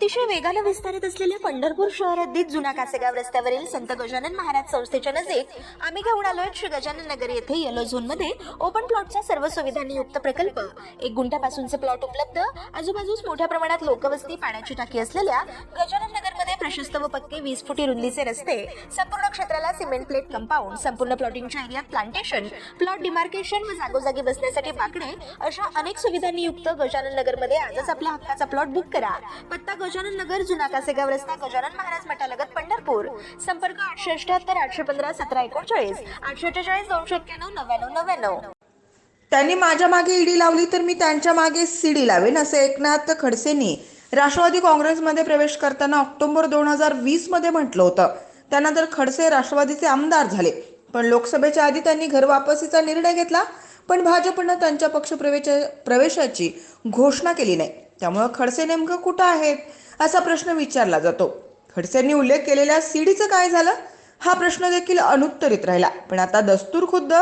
अतिशय वेगानं विस्तारित असलेल्या पंढरपूर शहरातील जुना कासेगाव रस्त्यावरील संत गजानन महाराज संस्थेच्या नजीक आम्ही घेऊन आलोय श्री गजानन नगर येथे येलो झोनमध्ये ओपन प्लॉटचा सर्व सुविधांनी युक्त प्रकल्प. एक गुंठ्यापासूनचे प्लॉट उपलब्ध. आजूबाजूस मोठ्या प्रमाणात लोकवस्ती पाण्याची टाकी असलेल्या गजानन नगर मध्ये प्रशस्त व पक्के वीस फुटी रुंदीचे रस्ते संपूर्ण क्षेत्राला सिमेंट प्लेट कंपाऊंड संपूर्ण प्लॉटिंगच्या एरियात प्लांटेशन प्लॉट डिमार्केशन व जागोजागी बसण्यासाठी बाकडे अशा अनेक सुविधांनी युक्त गजानन नगरमध्ये आजच आपल्या हक्काचा प्लॉट बुक करा. पत्ता गजानन नगर जुना कासेगाव रस्ता गजानन महाराज मठालगत पंढरपूर. संपर्क आठशे अठ्याहत्तर आठशे पंधरा सतरा एकोणचाळीस आठशे अठ्ठेचाळीस दोनशे एक्क्याण्णव नव्याण्णव नव्याण्णव. त्यांनी माझ्या मागे ईडी लावली तर मी त्यांच्या मागे सीडी लावेन असे एकनाथ खडसेंनी राष्ट्रवादी काँग्रेसमध्ये प्रवेश करताना ऑक्टोबर दोन हजार वीसमध्ये म्हटलं होतं. त्यानंतर खडसे राष्ट्रवादीचे आमदार झाले. पण लोकसभेच्या आधी त्यांनी घरवापसीचा निर्णय घेतला पण भाजपनं त्यांच्या पक्ष प्रवेशाची घोषणा केली नाही. त्यामुळं खडसे नेमकं कुठं आहेत असा प्रश्न विचारला जातो. खडसेंनी उल्लेख केलेल्या सीडीचं काय झालं हा प्रश्न देखील अनुत्तरित राहिला. पण आता दस्तूर खुद्द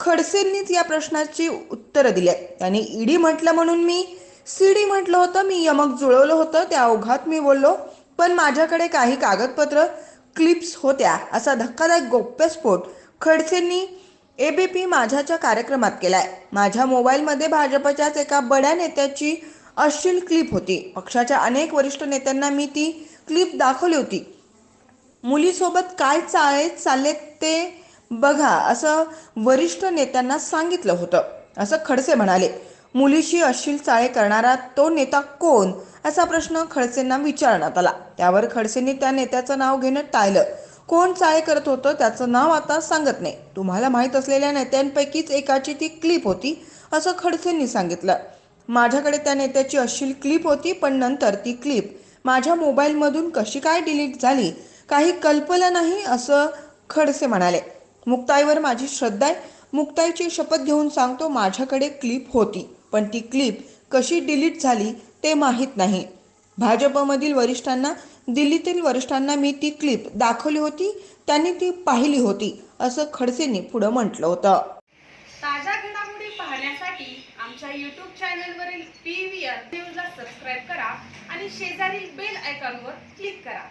खडसेंनीच या प्रश्नाची उत्तरं दिली आहेत. त्यांनी ईडी म्हटलं म्हणून मी सीडी म्हटलं होतं मी यमक जुळवलं होतं त्या ओघात मी बोललो पण माझ्याकडे काही कागदपत्र क्लिप्स होत्या असा धक्कादायक गोप्यस्फोट खडसेंनी एबीपी माझ्याच्या कार्यक्रमात केलाय. माझ्या मोबाईलमध्ये भाजपच्याच एका बड्या नेत्याची अश्लील क्लिप होती. पक्षाच्या अनेक वरिष्ठ नेत्यांना मी ती क्लिप दाखवली होती. मुलीसोबत काय चाळेत चालले ते बघा असं वरिष्ठ नेत्यांना सांगितलं होतं. असं खडसे म्हणाले. मुलीशी अश्लील चाळे करणारा तो नेता कोण? असा प्रश्न खडसेंना विचारण्यात आला. त्यावर खडसेंनी त्या नेत्याचं नाव घेणं टाळलं. कोण चाळे करत होतं त्याचं नाव आता सांगत नाही. तुम्हाला माहीत असलेल्या नेत्यांपैकीच एकाची ती क्लिप होती असं खडसेंनी सांगितलं. माझ्याकडे त्या नेत्याची अश्लील क्लिप होती पण नंतर ती क्लिप माझ्या मोबाईलमधून कशी काय डिलीट झाली काही कल्पना नाही असं खडसे म्हणाले. मुक्ताईवर माझी श्रद्धा आहे. मुक्ताईची शपथ घेऊन सांगतो माझ्याकडे क्लिप होती. पण ती क्लिप कशी डिलीट झाली ते माहीत नाही. भाजपमधील वरिष्ठांना दिल्लीतील वरिष्ठांना मी ती क्लिप दाखवली होती त्यांनी ती पाहिली होती असं खडसेंनी पुढं म्हटलं होतं. ताज्या घडामोडी पाहण्यासाठी आमच्या यूट्यूब चॅनलवरील पी व्ही आर न्यूजला सबस्क्राईब करा आणि शेजारील बेल आयकॉनवर क्लिक करा.